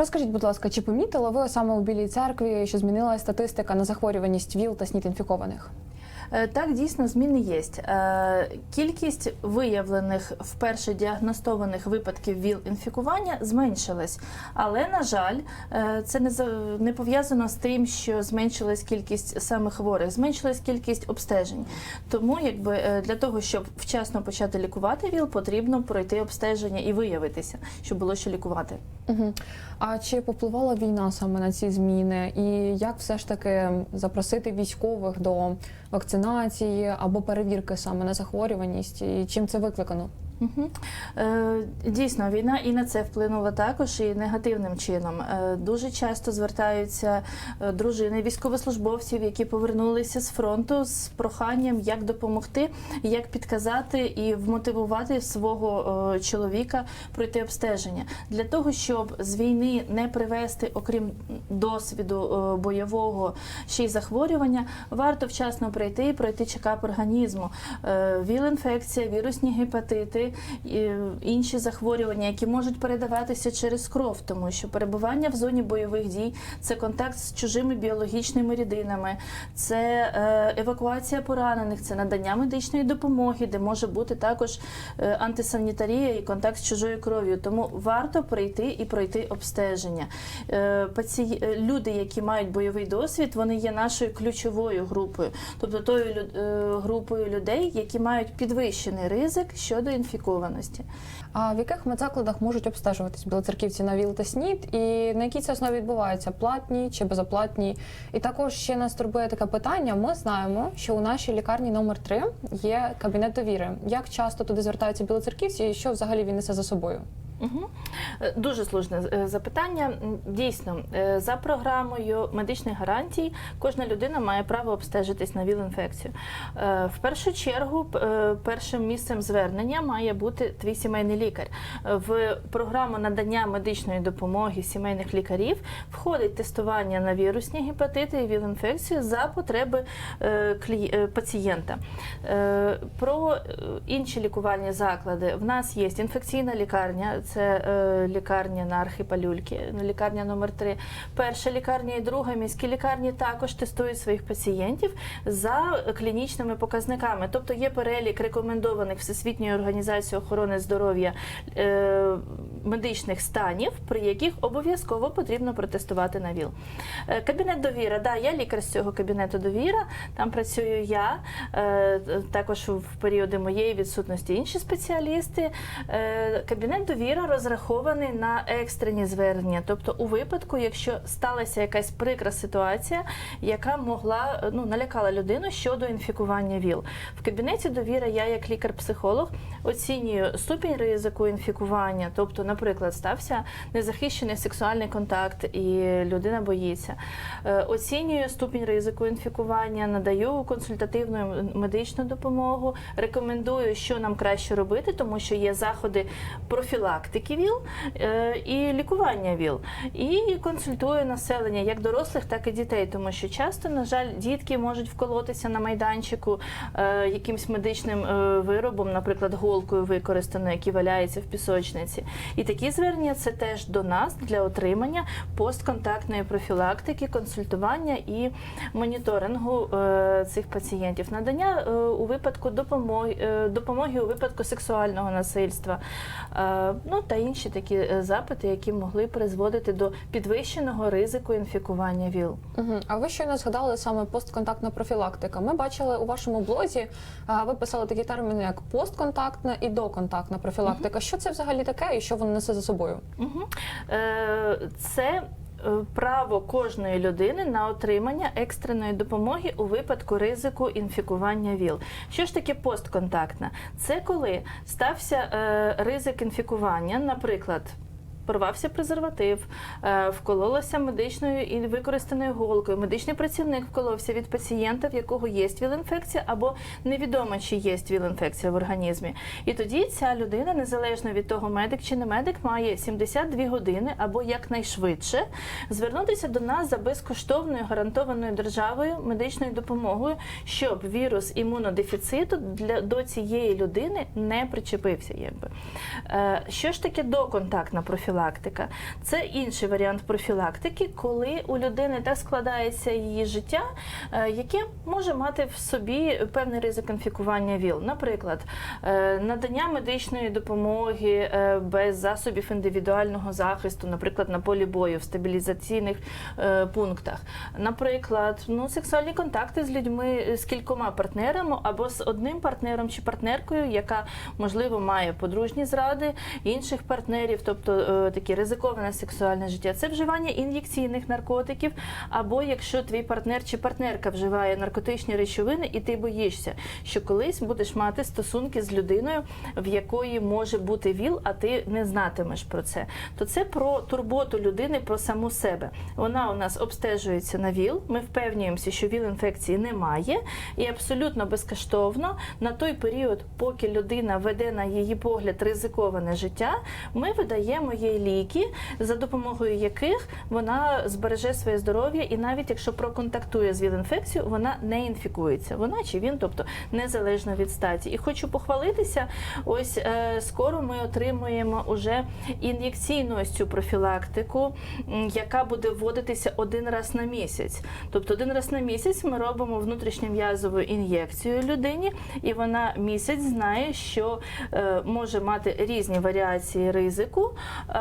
Розкажіть, будь ласка, чи помітили ви саме у Білій церкві, що змінилася статистика на захворюваність ВІЛ та СНІД інфікованих? Е, Так, дійсно, зміни є. Е, Кількість виявлених вперше діагностованих випадків ВІЛ-інфікування зменшилась. Але, на жаль, е, це не, за- не пов'язано з тим, що зменшилась кількість саме хворих, зменшилась кількість обстежень. Тому якби, для того, щоб вчасно почати лікувати ВІЛ, потрібно пройти обстеження і виявитися, щоб було що лікувати. Угу. А чи попливала війна саме на ці зміни? І як все ж таки запросити військових до вакцинації або перевірки саме на захворюваність? І чим це викликано? Угу. Дійсно, війна і на це вплинула також і негативним чином. Е, дуже часто звертаються е, дружини військовослужбовців, які повернулися з фронту з проханням, як допомогти, як підказати і вмотивувати свого чоловіка пройти обстеження для того, щоб з війни не привести, окрім досвіду бойового ще й захворювання, варто вчасно прийти і пройти чекап організму. Віл-інфекція, вірусні гепатити, і інші захворювання, які можуть передаватися через кров, тому що перебування в зоні бойових дій це контакт з чужими біологічними рідинами, це е, евакуація поранених, це надання медичної допомоги, де може бути також е, антисанітарія і контакт з чужою кров'ю. Тому варто прийти і пройти обстеження. Е, е, Люди, які мають бойовий досвід, вони є нашою ключовою групою, тобто тою е, групою людей, які мають підвищений ризик щодо інфікованості. А в яких медзакладах можуть обстежуватись білоцерківці на ВІЛ та СНІД? І на якій це основі відбувається? Платні чи безоплатні? І також ще нас турбує таке питання. Ми знаємо, що у нашій лікарні номер 3 є кабінет довіри. Як часто туди звертаються білоцерківці, і що взагалі він несе за собою? Угу. Дуже слушне е, запитання. Дійсно, е, за програмою медичних гарантій кожна людина має право обстежитись на ВІЛ-інфекцію. В першу чергу, першим місцем звернення має бути твій сімейний лікар. В програму надання медичної допомоги сімейних лікарів входить тестування на вірусні гепатити і ВІЛ-інфекцію за потреби пацієнта. Про інші лікувальні заклади в нас є інфекційна лікарня, це е, лікарня на Архипалюльки, лікарня номер 3 Перша лікарня і друга міські лікарні також тестують своїх пацієнтів за клінічними показниками. Тобто є перелік рекомендованих Всесвітньою організацією охорони здоров'я е, медичних станів, при яких обов'язково потрібно протестувати на ВІЛ. Е, Кабінет довіра, да, я лікар з цього кабінету довіра. Там працюю я. е, Також в періоди моєї відсутності інші спеціалісти. Е, Кабінет довіра розрахований на екстрені звернення, тобто у випадку, якщо сталася якась прикра ситуація, яка могла ну налякала людину щодо інфікування ВІЛ. В кабінеті довіра я, як лікар-психолог, оцінюю ступінь ризику інфікування. Тобто, наприклад, стався незахищений сексуальний контакт, і людина боїться. Е, Оцінюю ступінь ризику інфікування, надаю консультативну медичну допомогу, рекомендую, що нам краще робити, тому що є заходи профілактики ВІЛ е, і лікування ВІЛ. І консультую населення як дорослих, так і дітей, тому що часто, на жаль, дітки можуть вколотися на майданчику е, якимсь медичним е, виробом, наприклад, голкою використаною, який валяється в пісочниці. І такі звернення це теж до нас для отримання постконтактної профілактики, консультування і моніторингу цих пацієнтів, надання у випадку допомоги, допомоги у випадку сексуального насильства, ну та інші такі е, запити, які могли призводити до підвищеного ризику інфікування ВІЛ. Угу. А ви щойно згадали саме постконтактна профілактика. Ми бачили у вашому блозі, а, ви писали такі терміни, як постконтактна і доконтактна профілактика. Що це взагалі таке і що воно несе за собою? Угу. Е, це право кожної людини на отримання екстреної допомоги у випадку ризику інфікування ВІЛ. Що ж таке постконтактна? Це коли стався е, ризик інфікування, наприклад. Порвався презерватив, е, вкололося медичною і використаною голкою. Медичний працівник вколовся від пацієнта, в якого є ВІЛ-інфекція, або невідомо, чи є ВІЛ-інфекція в організмі. І тоді ця людина, незалежно від того, медик чи не медик, має 72 години або якнайшвидше звернутися до нас за безкоштовною гарантованою державою медичною допомогою, щоб вірус імунодефіциту для до цієї людини не причепився. Якби. Е, Що ж таке доконтактна профілактика? Профілактика. Це інший варіант профілактики, коли у людини так складається її життя, е, яке може мати в собі певний ризик інфікування ВІЛ. Наприклад, е, надання медичної допомоги е, без засобів індивідуального захисту, наприклад, на полі бою в стабілізаційних пунктах. Наприклад, ну, сексуальні контакти з людьми з кількома партнерами або з одним партнером чи партнеркою, яка можливо має подружні зради інших партнерів, тобто таке ризиковане сексуальне життя. Це вживання ін'єкційних наркотиків, або якщо твій партнер чи партнерка вживає наркотичні речовини, і ти боїшся, що колись будеш мати стосунки з людиною, в якої може бути ВІЛ, а ти не знатимеш про це. То це про турботу людини про саму себе. Вона у нас обстежується на ВІЛ. Ми впевнюємося, що ВІЛ-інфекції немає, і абсолютно безкоштовно на той період, поки людина веде на її погляд ризиковане життя, ми видаємо їй ліки, за допомогою яких вона збереже своє здоров'я, і навіть якщо проконтактує з ВІЛ-інфекцією, вона не інфікується. Вона чи він, тобто незалежно від статі. І хочу похвалитися. Ось е, скоро ми отримуємо уже ін'єкційну ось цю профілактику, яка буде вводитися один раз на місяць. Тобто один раз на місяць ми робимо внутрішньом'язову ін'єкцію людині, і вона місяць знає, що е, може мати різні варіації ризику е,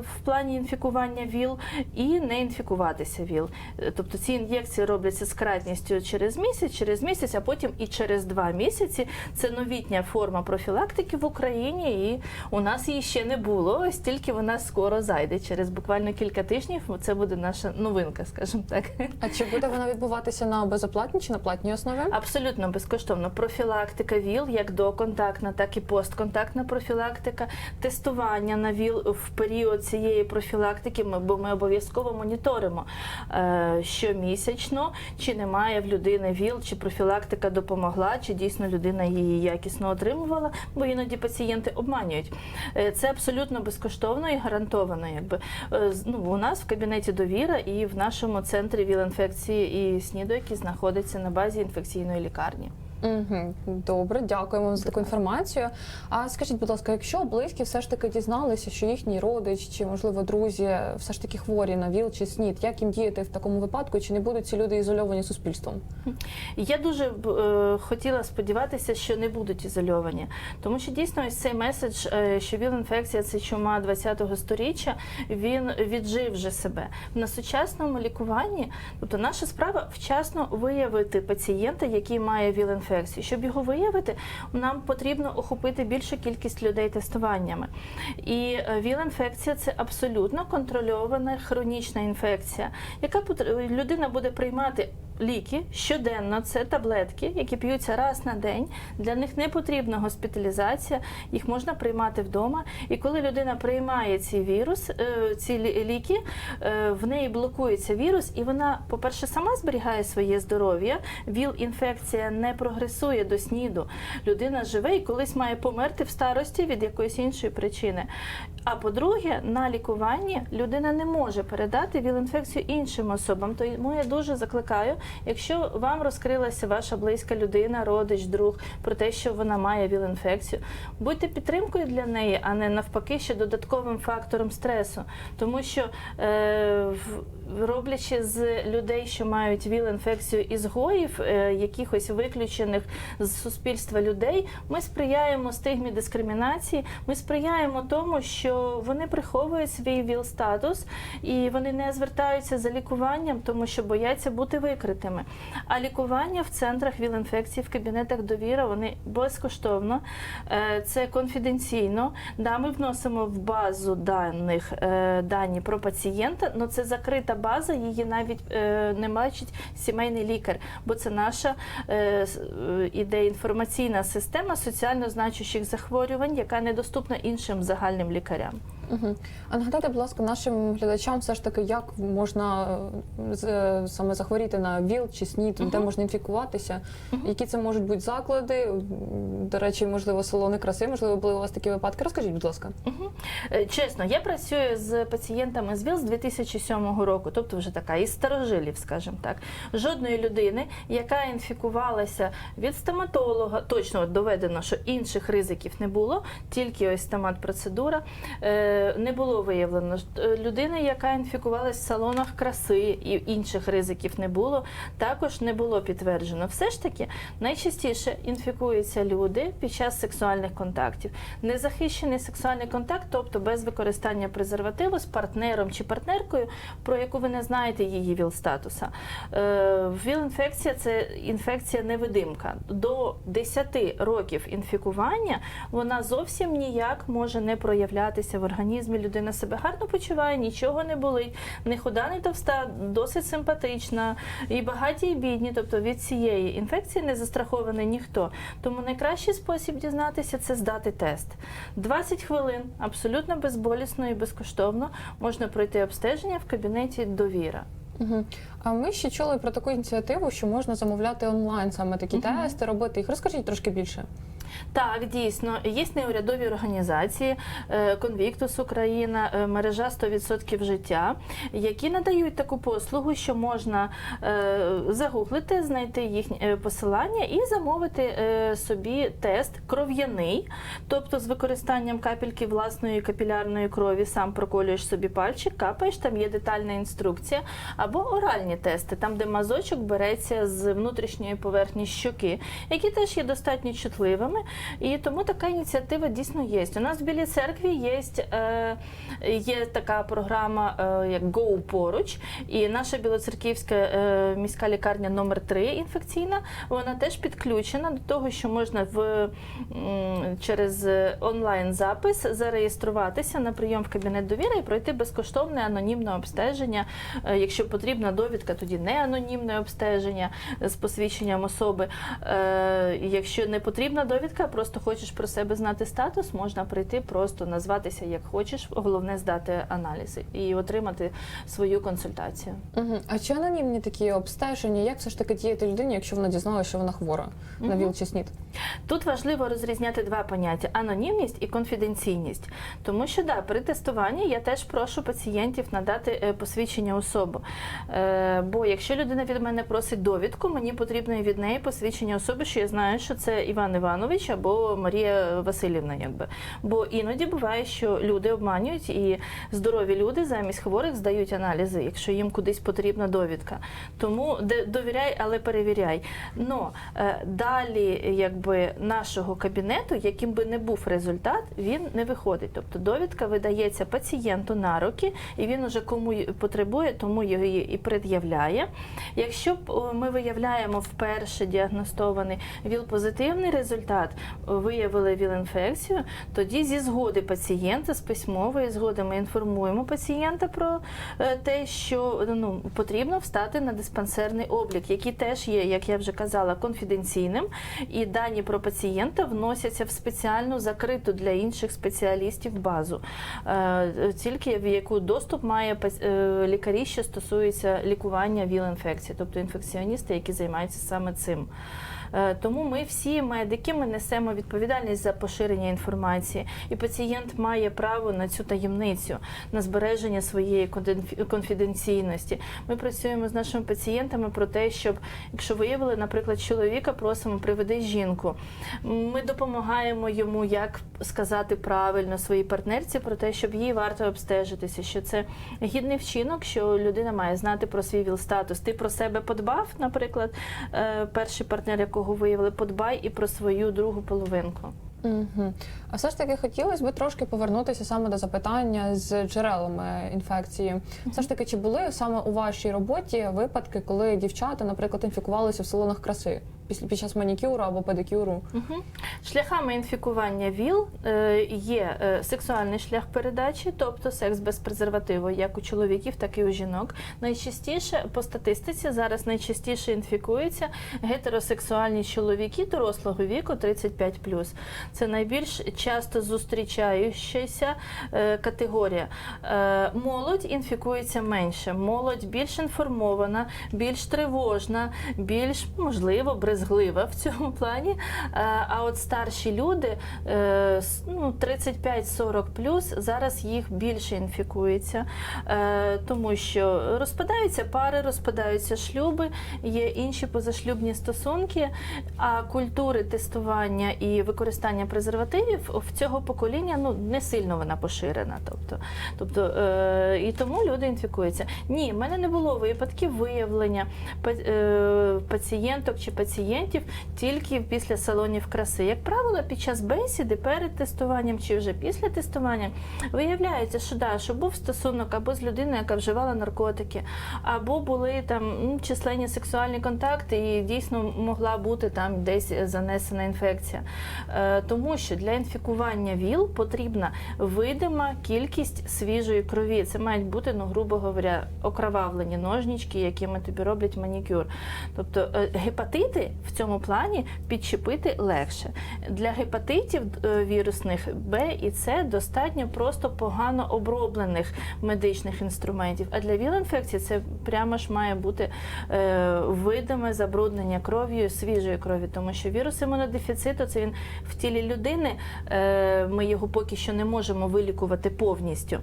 в плані інфікування ВІЛ і не інфікуватися ВІЛ. Е, Тобто ці ін'єкції робляться з кратністю через місяць, через місяць, а потім і через два місяці. Це новітня форма профілактики в Україні, і у нас її ще не було. Ось тільки вона скоро зайде. Через буквально кілька тижнів це буде наша новинка, скажімо так. А чи буде вона відбуватися на безоплатній чи на платній основі? Абсолютно безкоштовно. Профілактика ВІЛ, як доконтактна, так і постконтактна профілактика, тестування на ВІЛ в період цієї профілактики. Ми бо ми обов'язково моніторимо е, щомісячно, чи немає в людини ВІЛ, чи профілактика допомогла, чи дійсно людина її якісно отримувала, бо іноді пацієнти обманюють. Е, Це абсолютно безкоштовно і гарантовано. Якби Е, ну, у нас в кабінеті довіра і в нашому центрі ВІЛ-інфекції і СНІДу, який знаходиться на базі інфекційної лікарні. Угу. Добре, дякуємо вам за таку інформацію. А скажіть, будь ласка, якщо близькі все ж таки дізналися, що їхній родич чи можливо друзі все ж таки хворі на ВІЛ чи СНІД, як їм діяти в такому випадку? Чи не будуть ці люди ізольовані суспільством? Я дуже е, хотіла сподіватися, що не будуть ізольовані, тому що дійсно ось цей меседж, е, що ВІЛ-інфекція це чума 20-го сторіччя, він віджив вже себе на сучасному лікуванні. Тобто, наша справа вчасно виявити пацієнта, який має ВІЛ-інфекцію. Щоб його виявити, нам потрібно охопити більшу кількість людей тестуваннями. І е, ВІЛ-інфекція це абсолютно контрольована хронічна інфекція, яка людина буде приймати ліки щоденно. Це таблетки, які п'ються раз на день. Для них не потрібна госпіталізація, їх можна приймати вдома. І коли людина приймає цей вірус, е, ці лі- ліки, е, в неї блокується вірус, і вона, по-перше, сама зберігає своє здоров'я. ВІЛ-інфекція не прогресує до сніду. Людина живе і колись має померти в старості від якоїсь іншої причини. А по-друге, на лікуванні людина не може передати ВІЛ-інфекцію іншим особам. Тому я дуже закликаю, якщо вам розкрилася ваша близька людина, родич, друг про те, що вона має ВІЛ-інфекцію, будьте підтримкою для неї, а не навпаки, ще додатковим фактором стресу. Тому що е, роблячи з людей, що мають ВІЛ-інфекцію ізгоїв, е, якихось виключених з суспільства людей, ми сприяємо стигмі дискримінації, ми сприяємо тому, що вони приховують свій ВІЛ-статус і вони не звертаються за лікуванням, тому що бояться бути викритими. А лікування в центрах ВІЛ-інфекції, в кабінетах довіра, вони безкоштовно, Е, це конфіденційно. Да, ми вносимо в базу даних е, дані про пацієнта, але це закрита база, її навіть е, не бачить сімейний лікар, бо це наша іде інформаційна система соціально значущих захворювань, яка недоступна іншим загальним лікарям. Угу. А нагадайте, будь ласка, нашим глядачам все ж таки, як можна е, з- е, саме захворіти на ВІЛ чи СНІД, де можна інфікуватися, які це можуть бути заклади, до речі, можливо, салони краси, можливо, були у вас такі випадки. Розкажіть, будь ласка. Е, Чесно, я працюю з пацієнтами з ВІЛ з 2007 року, тобто вже така із старожилів, скажімо так. Жодної людини, яка інфікувалася від стоматолога, точно доведено, що інших ризиків не було, тільки ось стомат-процедура. Е, е, не було виявлено. Е, Людина, яка інфікувалась в салонах краси і інших ризиків не було, також не було підтверджено. Все ж таки, найчастіше інфікуються люди під час сексуальних контактів. Незахищений сексуальний контакт, тобто без використання презервативу з партнером чи партнеркою, про яку ви не знаєте її ВІЛ-статуса. Е, ВІЛ-інфекція це інфекція невидимка. До 10 років інфікування вона зовсім ніяк може не проявлятися в організмі. Людина себе гарно почуває, нічого не болить, не худа, не товста, досить симпатична, і багаті, і бідні. Тобто від цієї інфекції не застрахований ніхто. Тому найкращий спосіб дізнатися це здати тест. 20 хвилин абсолютно безболісно і безкоштовно можна пройти обстеження в кабінеті довіра. Угу. А ми ще чули про таку ініціативу, що можна замовляти онлайн саме такі Мгм. тести, робити їх. Розкажіть трошки більше. Так, дійсно, є неурядові організації, е, Конвіктус Україна, е, мережа 100% життя, які надають таку послугу, що можна е, загуглити, знайти їхнє посилання і замовити собі тест кров'яний, тобто з використанням капельки власної капілярної крові, сам проколюєш собі пальчик, капаєш, там є детальна інструкція, або оральні тести, там, де мазочок береться з внутрішньої поверхні щоки, які теж є достатньо чутливими. І тому така ініціатива дійсно є. У нас в Білій церкві є, е, є така програма, е, як Go поруч, і наша білоцерківська е, міська лікарня номер 3 інфекційна, вона теж підключена до того, що можна в, через онлайн запис зареєструватися на прийом в кабінет довіри і пройти безкоштовне анонімне обстеження. Якщо потрібна довідка, тоді не анонімне обстеження з посвідченням особи. Е, Якщо не потрібна довідка, просто хочеш про себе знати статус, можна прийти, просто назватися як хочеш. Головне здати аналізи і отримати свою консультацію. Угу. А чи анонімні такі обстеження? Як все ж таки діяти людині, якщо вона дізналася, що вона хвора на Мгм. ВІЛ чи СНІД? Тут важливо розрізняти два поняття: анонімність і конфіденційність. Тому що да, при тестуванні я теж прошу пацієнтів надати е, посвідчення особи. Бо якщо людина від мене просить довідку, мені потрібно від неї посвідчення особи, що я знаю, що це Іван Іванович або Марія Васильівна. Якби. Бо іноді буває, що люди обманюють і здорові люди замість хворих здають аналізи, якщо їм кудись потрібна довідка. Тому довіряй, але перевіряй. Но е, далі, якби нашого кабінету, яким би не був результат, він не виходить. Тобто довідка видається пацієнту на руки, і він уже кому потребує, тому її і пред'являє. Якщо ми виявляємо вперше діагностований ВІЛ-позитивний результат, виявили ВІЛ-інфекцію, тоді зі згоди пацієнта, з письмової згоди ми інформуємо пацієнта про е, те, що ну, потрібно встати на диспансерний облік, який теж є, як я вже казала, конфіденційним, і дані про пацієнта вносяться в спеціальну закриту для інших спеціалістів базу, е, тільки в яку доступ має е, лікарі, що стосуються лікування ВІЛ-інфекції, тобто інфекціоністи, які займаються саме цим. Е, Тому ми всі медики ми несемо відповідальність за поширення інформації, і пацієнт має право на цю таємницю, на збереження своєї конфіденційності. Ми працюємо з нашими пацієнтами про те, щоб якщо виявили, наприклад, чоловіка, просимо приведи жінку. Ми допомагаємо йому, як сказати правильно своїй партнерці про те, щоб їй варто обстежитися, що це гідний вчинок, що людина має знати про свій віл-статус. Ти про себе подбав, наприклад, е, перший партнер, якого виявили, подбай і про свою другу половинку. Угу. А все ж таки хотілося би трошки повернутися саме до запитання з джерелами інфекції. Все ж таки, чи були саме у вашій роботі випадки, коли дівчата, наприклад, інфікувалися в салонах краси після під час манікюру або педикюру? Угу. Шляхами інфікування ВІЛ е, є е, сексуальний шлях передачі, тобто секс без презервативу, як у чоловіків, так і у жінок. Найчастіше по статистиці зараз найчастіше інфікуються гетеросексуальні чоловіки дорослого віку 35+. Це найбільш часто зустрічаючася е, категорія. Молодь інфікується менше. Молодь більш інформована, більш тривожна, більш можливо брезглива в цьому плані. Е, А от старші люди, е, ну 35-40 плюс, зараз їх більше інфікується, е, тому що розпадаються пари, розпадаються шлюби, є інші позашлюбні стосунки. А культури тестування і використання презервативів в цього покоління ну не сильно вона поширена. Тобто, тобто і тому люди інфікуються. Ні, в мене не було випадків виявлення пацієнток чи пацієнтів тільки після салонів краси. Як правило, під час бесіди перед тестуванням чи вже після тестування виявляється, що да, що був стосунок або з людиною, яка вживала наркотики, або були там ну, численні сексуальні контакти, і дійсно могла бути там десь занесена інфекція. Е, тому що для інфікування ВІЛ потрібна видима кількість свіжої крові. Це мають бути, ну грубо говоря, окровавлені ножнички, якими тобі роблять манікюр. Тобто е, гепатити в цьому плані підчепити легше. Для гепатитів е, вірусних Б і С достатньо просто погано оброблених медичних інструментів. А для ВІЛ-інфекції це прямо ж має бути е, видиме забруднення кров'ю, свіжої крові, тому що вірус імунодефіциту це він в тілі людини. Е, ми його поки що не можемо вилікувати повністю.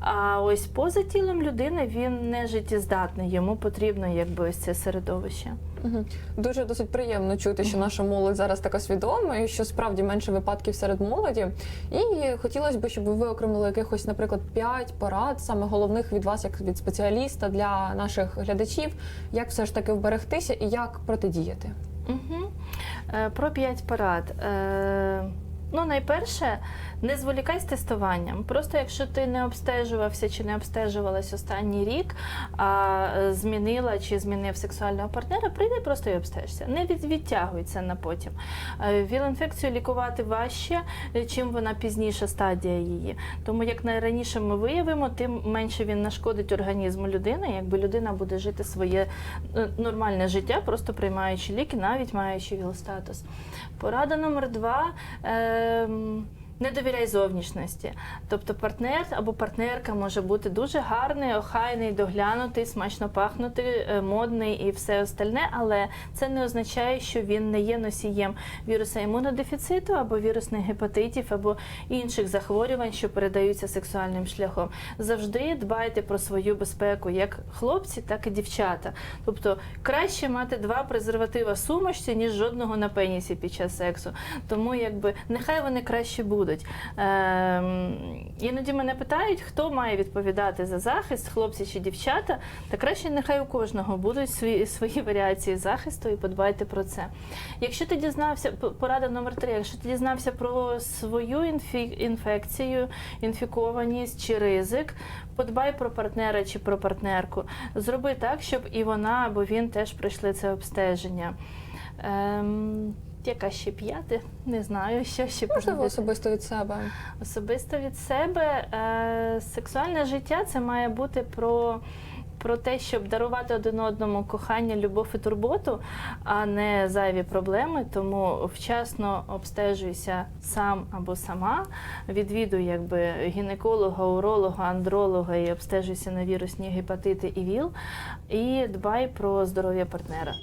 А ось поза тілом людини він не життєздатний, йому потрібно якби ось це середовище. Мгм. Дуже досить приємно чути, що наша молодь зараз така свідома, і що справді менше випадків серед молоді. І хотілося б, щоб ви окремили якихось, наприклад, п'ять порад, саме головних від вас, як від спеціаліста для наших глядачів, як все ж таки вберегтися і як протидіяти. Угу. Про п'ять порад. Е, ну, найперше, не зволікай з тестуванням. Просто якщо ти не обстежувався чи не обстежувалась останній рік, а е, змінила чи змінив сексуального партнера, прийди просто і обстежся. Не від, відтягуй це на потім. Е, Віл-інфекцію лікувати важче, е, чим вона пізніша стадія її. Тому як найраніше ми виявимо, тим менше він нашкодить організму людини, якби людина буде жити своє е, нормальне життя, просто приймаючи ліки, навіть маючи ВІЛ-статус. Порада номер два. ем, не довіряй зовнішності. Тобто партнер або партнерка може бути дуже гарний, охайний, доглянутий, смачно пахнути, е, модний і все остальне, але це не означає, що він не є носієм віруса імунодефіциту або вірусних гепатитів, або інших захворювань, що передаються сексуальним шляхом. Завжди дбайте про свою безпеку, як хлопці, так і дівчата. Тобто краще мати два презерватива сумочці, ніж жодного на пенісі під час сексу. Тому якби нехай вони краще будуть. Ем, іноді мене питають, хто має відповідати за захист, хлопці чи дівчата. Та краще нехай у кожного будуть свої, свої варіації захисту і подбайте про це. Якщо ти дізнався, порада номер три, якщо ти дізнався про свою інфекцію, інфікованість чи ризик, подбай про партнера чи про партнерку. Зроби так, щоб і вона або він теж пройшли це обстеження. Ем, яка ще п'яте? Не знаю, що ще Можливо, особисто від себе. Особисто від себе е, сексуальне життя це має бути про. Про те, щоб дарувати один одному кохання, любов і турботу, а не зайві проблеми. Тому вчасно обстежуйся сам або сама. Відвідуй якби гінеколога, уролога, андролога і обстежуйся на вірусні гепатити і ВІЛ. І дбай про здоров'я партнера.